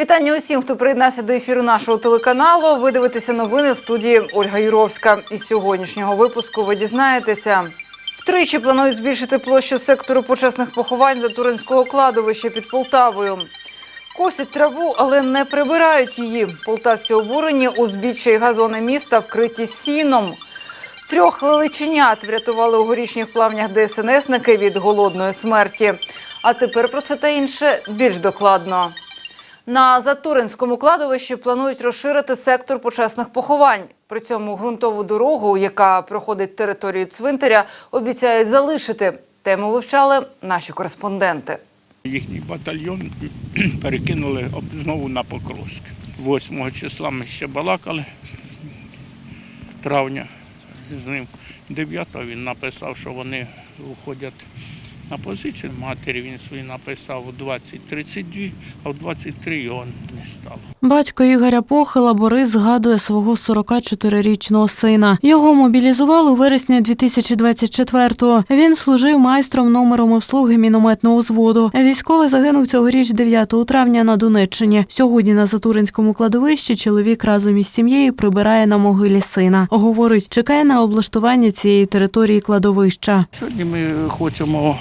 вітання усім, хто приєднався до ефіру нашого телеканалу. Ви дивитеся новини в студії Ольга Юровська. Із сьогоднішнього випуску ви дізнаєтеся. Втричі планують збільшити площу сектору почесних поховань за Туринського кладовища під Полтавою. Косять траву, але не прибирають її. Полтавці обурені узбіччя й газони міста вкриті сіном. Трьох лелеченят врятували у горішніх плавнях ДСНСники від голодної смерті. А тепер про це та інше більш докладно. На Затуринському кладовищі планують розширити сектор почесних поховань. При цьому ґрунтову дорогу, яка проходить територію цвинтаря, обіцяють залишити. Тему вивчали наші кореспонденти. Їхній батальйон перекинули знову на Покровськ. 8 числа ми ще балакали травня з ним. 9 він написав, що вони уходять на позицію. Матері він свій написав у 20.32, а в 23 його не стало. Батько Ігоря Похила Борис згадує свого 44-річного сина. Його мобілізували у вересні 2024-го. Він служив майстром номером обслуги мінометного взводу. Військовий загинув цьогоріч 9 травня на Донеччині. Сьогодні на Затуринському кладовищі чоловік разом із сім'єю прибирає на могилі сина. Говорить, чекає на облаштування цієї території кладовища. Сьогодні ми хочемо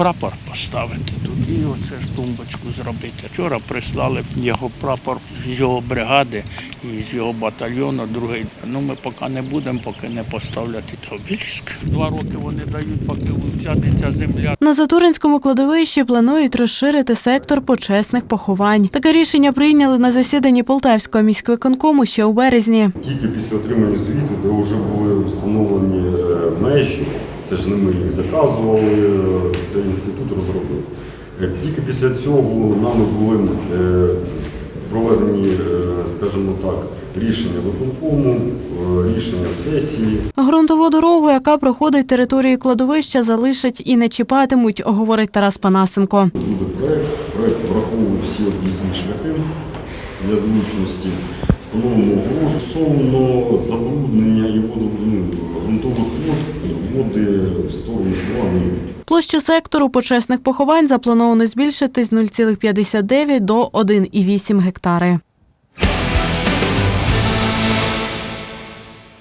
прапор поставити тут і оце ж тумбочку зробити. Вчора прислали його прапор з його бригади і з його батальйону. Другий, ну ми поки не будемо, поки не поставлять і. Два роки вони дають, поки взяти земля. На Затуринському кладовищі планують розширити сектор почесних поховань. Таке рішення прийняли на засіданні Полтавського міськвиконкому ще у березні. Тільки після отримання звіту, де вже були встановлені е, межі, це ж не ми їх заказували, е, це інститут розробив. Е, Тільки після цього нами були е, проведені, скажімо так, рішення виконкому, рішення сесії. Ґрунтову дорогу, яка проходить територію кладовища, залишать і не чіпатимуть, говорить Тарас Панасенко. Буде проект, проект враховує всі об'їзні шляхи для зручності, встановлено огорожу стосовно забруднення і ну, вод, води в сторону села не. Площу сектору почесних поховань заплановано збільшити з 0,59 до 1,8 гектари.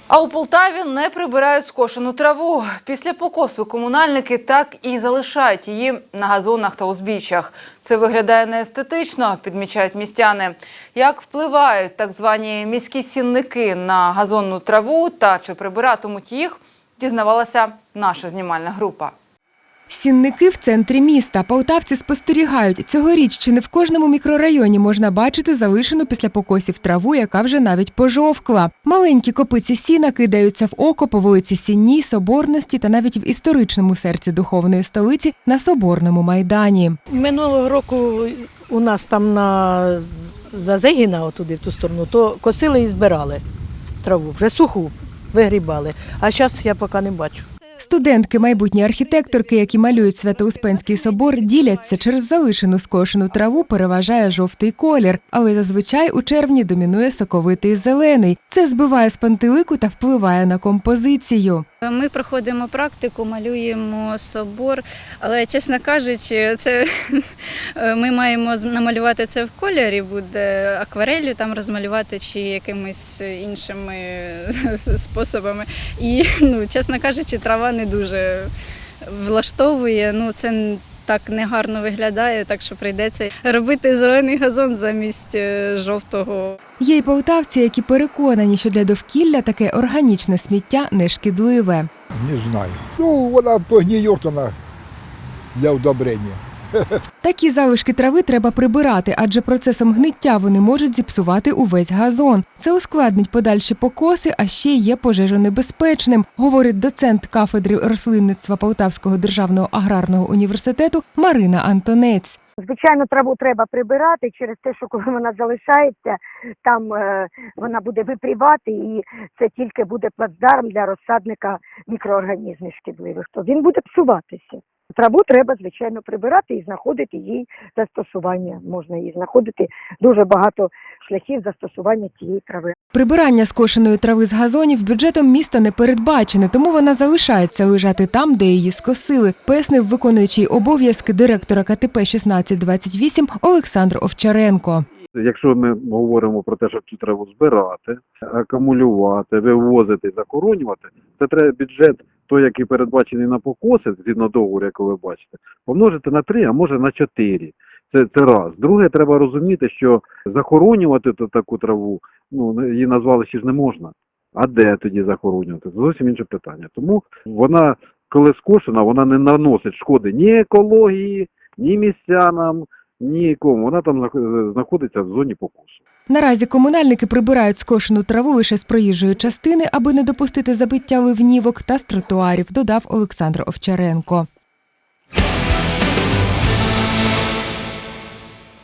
А у Полтаві не прибирають скошену траву. Після покосу комунальники так і залишають її на газонах та узбіччях. Це виглядає неестетично, підмічають містяни. Як впливають так звані міські сінники на газонну траву та чи прибиратимуть їх, дізнавалася наша знімальна група. Сінники в центрі міста. Полтавці спостерігають. Цьогоріч чи не в кожному мікрорайоні можна бачити залишену після покосів траву, яка вже навіть пожовкла. Маленькі копиці сіна кидаються в око по вулиці Сінній, Соборності та навіть в історичному серці духовної столиці на Соборному майдані. Минулого року у нас там на Зазегіна, отуди в ту сторону, то косили і збирали траву, вже суху вигрібали. А зараз я поки не бачу. Студентки, майбутні архітекторки, які малюють Свято-Успенський собор, діляться через залишену скошену траву переважає жовтий колір, але зазвичай у червні домінує соковитий зелений. Це збиває з пантелику та впливає на композицію. Ми проходимо практику, малюємо собор, але чесно кажучи, це ми маємо намалювати це в кольорі, буде акварелью там розмалювати чи якимись іншими способами. І ну, чесно кажучи, трава не дуже влаштовує. Ну це так негарно виглядає, так що прийдеться робити зелений газон замість е, жовтого. Є й полтавці, які переконані, що для довкілля таке органічне сміття не шкідливе. Не знаю. Ну, вона погниет, вона для удобрения. Такі залишки трави треба прибирати, адже процесом гниття вони можуть зіпсувати увесь газон. Це ускладнить подальші покоси, а ще є пожежонебезпечним, говорить доцент кафедри рослинництва Полтавського державного аграрного університету Марина Антонець. Звичайно, траву треба прибирати через те, що коли вона залишається, там е, вона буде випрівати і це тільки буде плацдарм для розсадника мікроорганізмів шкідливих, то він буде псуватися. Траву треба, звичайно, прибирати і знаходити їй застосування. Можна її знаходити дуже багато шляхів застосування цієї трави. Прибирання скошеної трави з газонів бюджетом міста не передбачене, тому вона залишається лежати там, де її скосили, пояснив виконуючий обов'язки директора КТП 1628 Олександр Овчаренко. Якщо ми говоримо про те, щоб цю траву збирати, акумулювати, вивозити, захоронювати, це треба бюджет, той, який передбачений на покоси, згідно договору, як ви бачите, помножити на 3, а може на 4. Це, це раз. Друге, треба розуміти, що захоронювати ту- таку траву, ну, її назвали ще ж не можна. А де тоді захоронювати? Це зовсім інше питання. Тому вона, коли скошена, вона не наносить шкоди ні екології, ні містянам, нікому. Вона там знаходиться в зоні покусу. Наразі комунальники прибирають скошену траву лише з проїжджої частини, аби не допустити забиття ливнівок та з тротуарів, додав Олександр Овчаренко.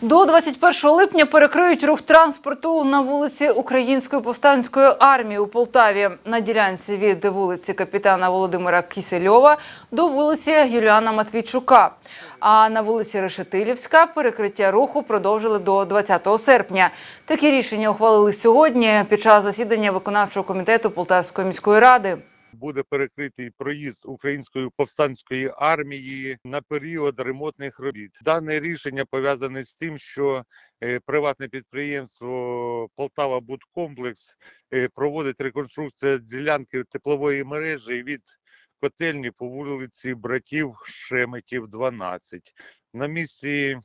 До 21 липня перекриють рух транспорту на вулиці Української повстанської армії у Полтаві на ділянці від вулиці капітана Володимира Кісельова до вулиці Юліана Матвійчука. А на вулиці Решетилівська перекриття руху продовжили до 20 серпня. Такі рішення ухвалили сьогодні під час засідання виконавчого комітету Полтавської міської ради. Буде перекритий проїзд української повстанської армії на період ремонтних робіт. Дане рішення пов'язане з тим, що е, приватне підприємство Полтава Будкомплекс е, проводить реконструкцію ділянки теплової мережі від котельні по вулиці братів Шеметів, 12. На місці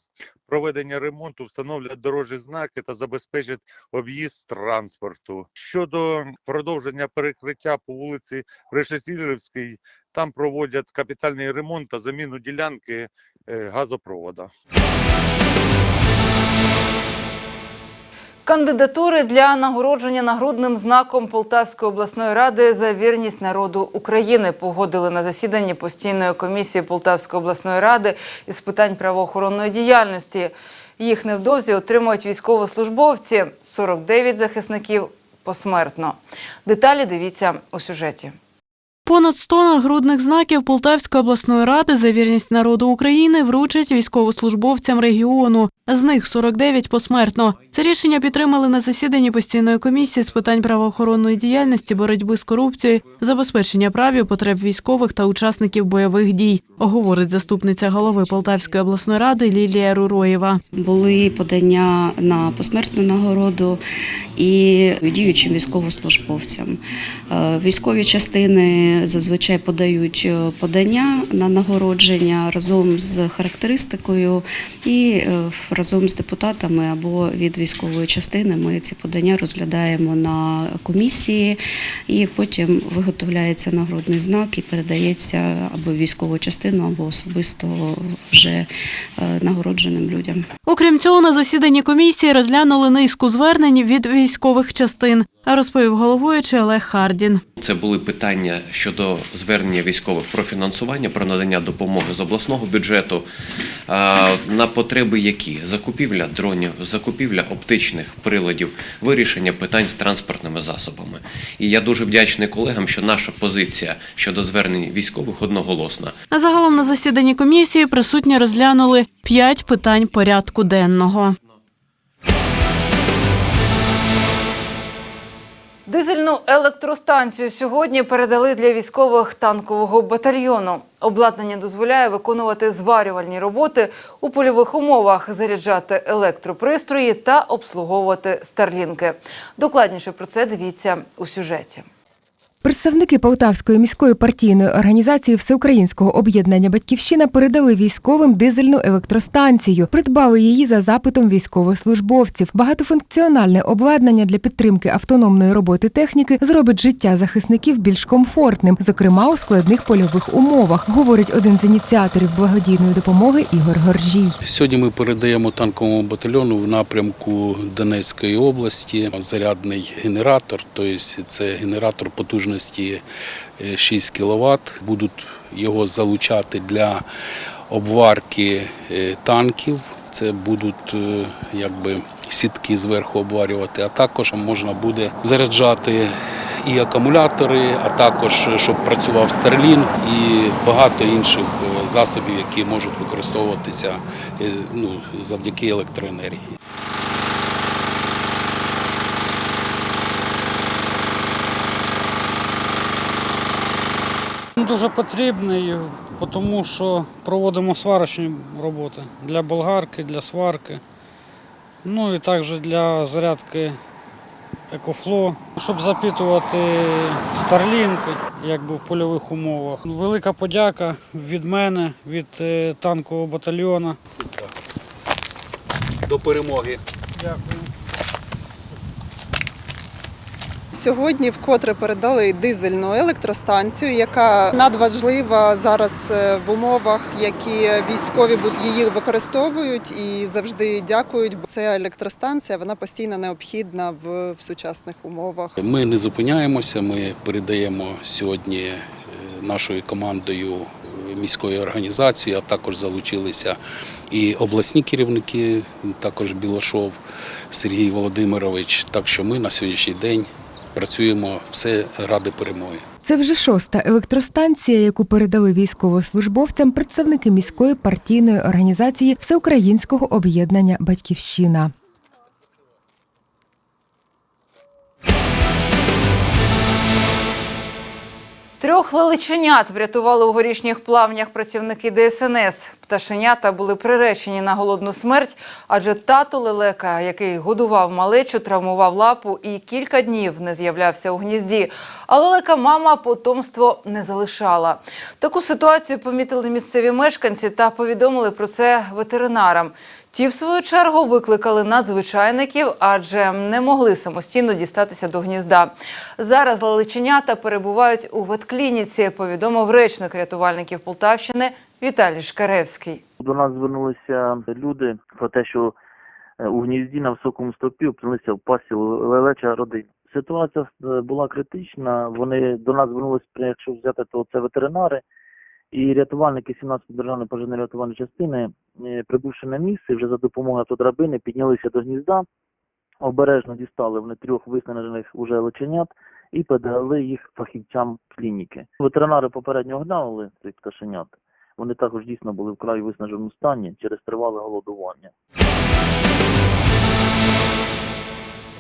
проведення ремонту встановлять дорожні знаки та забезпечать об'їзд транспорту. Щодо продовження перекриття по вулиці Решетілівській, там проводять капітальний ремонт та заміну ділянки е, газопровода. Кандидатури для нагородження нагрудним знаком Полтавської обласної ради за вірність народу України погодили на засіданні постійної комісії Полтавської обласної ради із питань правоохоронної діяльності. Їх невдовзі отримують військовослужбовці 49 захисників посмертно. Деталі дивіться у сюжеті. Понад 100 нагрудних знаків Полтавської обласної ради за вірність народу України вручать військовослужбовцям регіону. З них 49 посмертно. Це рішення підтримали на засіданні постійної комісії з питань правоохоронної діяльності, боротьби з корупцією, забезпечення прав і потреб військових та учасників бойових дій. Говорить заступниця голови Полтавської обласної ради Лілія Руроєва. Були подання на посмертну нагороду і діючим військовослужбовцям. Е, Військові частини зазвичай подають е, подання на нагородження разом з характеристикою і е, разом з депутатами або від військової частини ми ці подання розглядаємо на комісії, і потім виготовляється нагородний знак і передається або військову частину, або особисто вже е, нагородженим людям. Окрім цього, на засіданні комісії розглянули низку звернень від військових частин, розповів головуючий Олег Хардін. Це були питання щодо звернення військових про фінансування, про надання допомоги з обласного бюджету. На потреби які? Закупівля дронів, закупівля оптичних приладів, вирішення питань з транспортними засобами. І я дуже вдячний колегам, що наша позиція щодо звернень військових одноголосна. Загалом на засіданні комісії присутні розглянули п'ять питань порядку денного. Дизельну електростанцію сьогодні передали для військових танкового батальйону. Обладнання дозволяє виконувати зварювальні роботи у польових умовах, заряджати електропристрої та обслуговувати старлінки. Докладніше про це дивіться у сюжеті. Представники Полтавської міської партійної організації Всеукраїнського об'єднання Батьківщина передали військовим дизельну електростанцію. Придбали її за запитом військовослужбовців. Багатофункціональне обладнання для підтримки автономної роботи техніки зробить життя захисників більш комфортним, зокрема у складних польових умовах, говорить один з ініціаторів благодійної допомоги Ігор Горжій. Сьогодні ми передаємо танковому батальйону в напрямку Донецької області зарядний генератор, тобто це генератор потужності е, 6 кВт. Будуть його залучати для обварки е, танків. Це будуть е, якби сітки зверху обварювати, а також можна буде заряджати і акумулятори, а також щоб працював Starlink і багато інших е, засобів, які можуть використовуватися е, ну, завдяки електроенергії. Дуже потрібний, тому що проводимо сварочні роботи для болгарки, для сварки, ну і також для зарядки екофло, щоб запитувати старлінки, якби в польових умовах. Велика подяка від мене, від е, танкового батальйону. До перемоги. Дякую. Сьогодні вкотре передали дизельну електростанцію, яка надважлива зараз е, в умовах, які військові її використовують і завжди дякують. Ця електростанція вона постійно необхідна в, сучасних умовах. Ми не зупиняємося. Ми передаємо сьогодні е, нашою командою міської організації, а також залучилися і обласні керівники, також Білошов Сергій Володимирович. Так що ми на сьогоднішній день працюємо все ради перемоги. Це вже шоста електростанція, яку передали військовослужбовцям представники міської партійної організації Всеукраїнського об'єднання Батьківщина. Трьох лелеченят врятували у горішніх плавнях працівники ДСНС. Пташенята були приречені на голодну смерть, адже тато лелека, який годував малечу, травмував лапу і кілька днів не з'являвся у гнізді. А лелека мама потомство не залишала. Таку ситуацію помітили місцеві мешканці та повідомили про це ветеринарам. Ті, в свою чергу, викликали надзвичайників, адже не могли самостійно дістатися до гнізда. Зараз лелеченята перебувають у ветклініці, повідомив речник рятувальників Полтавщини Віталій Шкаревський. До нас звернулися люди про те, що е, у гнізді на високому стовпі опинилися в пасі лелеча родина. Ситуація е, була критична. Вони до нас звернулися, якщо взяти, то це ветеринари і рятувальники 17 державної пожежної рятувальної частини, е, прибувши на місце, вже за допомогою автодрабини піднялися до гнізда, обережно дістали вони трьох виснажених уже леченят і передали їх фахівцям клініки. Ветеринари попередньо оглянули цих пташенят. Вони також дійсно були вкрай виснаженому стані через тривале голодування.